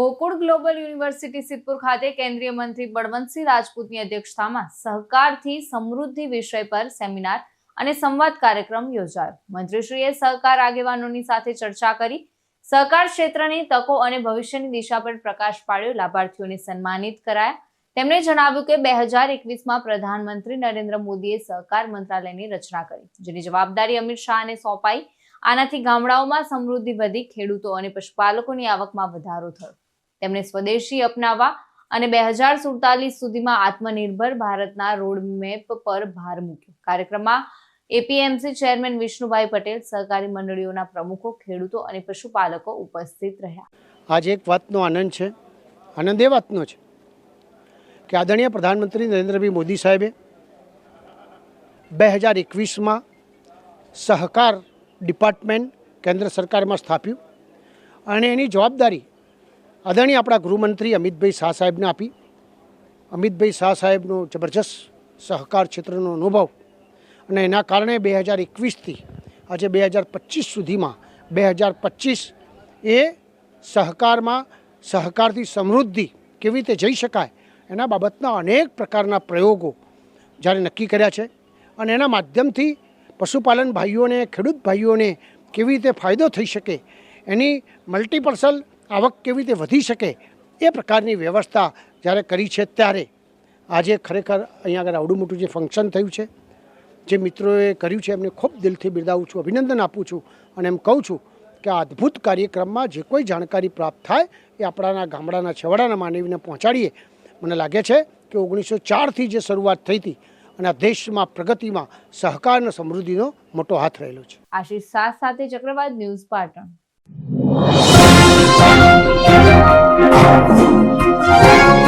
Gokul global university Siddhpur ખાતે કેન્દ્રીય મંત્રી બળવંતસિંહ રાજપૂતની અધ્યક્ષતામાં સહકારથી સમૃદ્ધિ વિષય પર સેમિનાર અને સંવાદ કાર્યક્રમ યોજાયો. મંત્રીશ્રીએ સહકાર આગેવાનોની સાથે ચર્ચા કરી. સહકાર ક્ષેત્રની તકો અને ભવિષ્યની દિશા પર પ્રકાશ પાડ્યો. લાભાર્થીઓને સન્માનિત કરાયા. તેમણે જણાવ્યું કે બે હજાર એકવીસમાં પ્રધાનમંત્રી નરેન્દ્ર મોદીએ સહકાર મંત્રાલયની રચના કરી, જેની જવાબદારી અમિત શાહને સોંપાઈ. આનાથી ગામડાઓમાં સમૃદ્ધિ વધી, ખેડૂતો અને પશુપાલકોની આવકમાં વધારો થયો. તેમણે સ્વદેશી અપનાવવા અને બે હજાર સુડતાલીસ સુધીમાં આત્મનિર્ભર ભારતના રોડમેપ પર ભાર મૂક્યો. કાર્યક્રમમાં એપીએમસી ચેરમેન વિષ્ણુભાઈ પટેલ, સહકારી મંડળીઓના પ્રમુખો, ખેડૂતો અને પશુપાલકો ઉપસ્થિત રહ્યા. આજે એક વાતનો આનંદ છે, આનંદ એ વાતનો છે કે આદરણીય પ્રધાનમંત્રી નરેન્દ્રભાઈ મોદી સાહેબે બે હજાર એકવીસમાં સહકાર ડિપાર્ટમેન્ટ કેન્દ્ર સરકારમાં સ્થાપ્યું અને એની જવાબદારી આદરણીય આપણા ગૃહમંત્રી અમિતભાઈ શાહ સાહેબને આપી. અમિતભાઈ શાહ સાહેબનો જબરજસ્ત સહકાર ક્ષેત્રનો અનુભવ અને એના કારણે બે હજાર એકવીસથી આજે બે હજાર પચીસ સુધીમાં બે હજાર પચીસ એ સહકારમાં સહકારથી સમૃદ્ધિ કેવી રીતે જઈ શકાય એના બાબતના અનેક પ્રકારના પ્રયોગો જ્યારે નક્કી કર્યા છે અને એના માધ્યમથી પશુપાલન ભાઈઓને, ખેડૂત ભાઈઓને કેવી રીતે ફાયદો થઈ શકે એની મલ્ટીપર્સલ આવક કેવી રીતે વધી શકે એ પ્રકારની વ્યવસ્થા જ્યારે કરી છે ત્યારે. આજે ખરેખર અહીંયા આગળ આવડું મોટું જે ફંક્શન થયું છે, જે મિત્રોએ કર્યું છે, એમને ખૂબ દિલથી બિરદાવું છું, અભિનંદન આપું છું અને એમ કહું છું કે આ અદ્ભુત કાર્યક્રમમાં જે કોઈ જાણકારી પ્રાપ્ત થાય એ આપણાના ગામડાના છેવાડાના માનવીને પહોંચાડીએ. મને લાગે છે કે ઓગણીસો ચારથી જે શરૂઆત થઈ હતી અને આ દેશમાં પ્રગતિમાં સહકાર અને સમૃદ્ધિનો મોટો હાથ રહેલો છે. આશીષ સાથે ચક્રવાત ન્યૂઝ પાટણ. Thank you.